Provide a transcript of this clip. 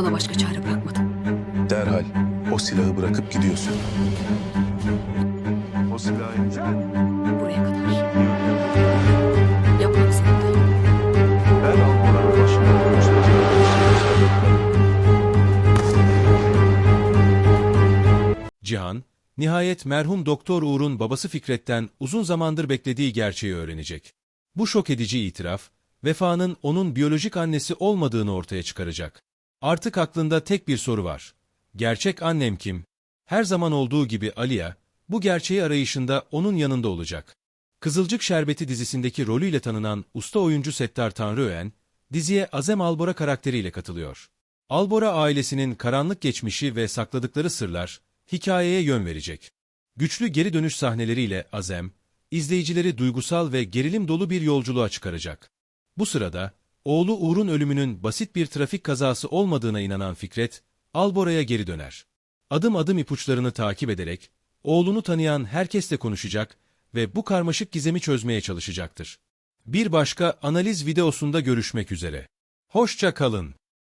Bana başka çare bırakmadın. Derhal o silahı bırakıp gidiyorsun. O silahı. Buraya kadar. Yapmak zorundayım. Ben Albora'nın başında Cihan, nihayet merhum Doktor Uğur'un babası Fikret'ten uzun zamandır beklediği gerçeği öğrenecek. Bu şok edici itiraf, Vefa'nın onun biyolojik annesi olmadığını ortaya çıkaracak. Artık aklında tek bir soru var. Gerçek annem kim? Her zaman olduğu gibi Aliya, bu gerçeği arayışında onun yanında olacak. Kızılcık Şerbeti dizisindeki rolüyle tanınan usta oyuncu Settar Tanrıöğen, diziye Azem Albora karakteriyle katılıyor. Albora ailesinin karanlık geçmişi ve sakladıkları sırlar, hikayeye yön verecek. Güçlü geri dönüş sahneleriyle Azem, izleyicileri duygusal ve gerilim dolu bir yolculuğa çıkaracak. Bu sırada, oğlu Uğur'un ölümünün basit bir trafik kazası olmadığına inanan Fikret, Albora'ya geri döner. Adım adım ipuçlarını takip ederek, oğlunu tanıyan herkesle konuşacak ve bu karmaşık gizemi çözmeye çalışacaktır. Bir başka analiz videosunda görüşmek üzere. Hoşça kalın.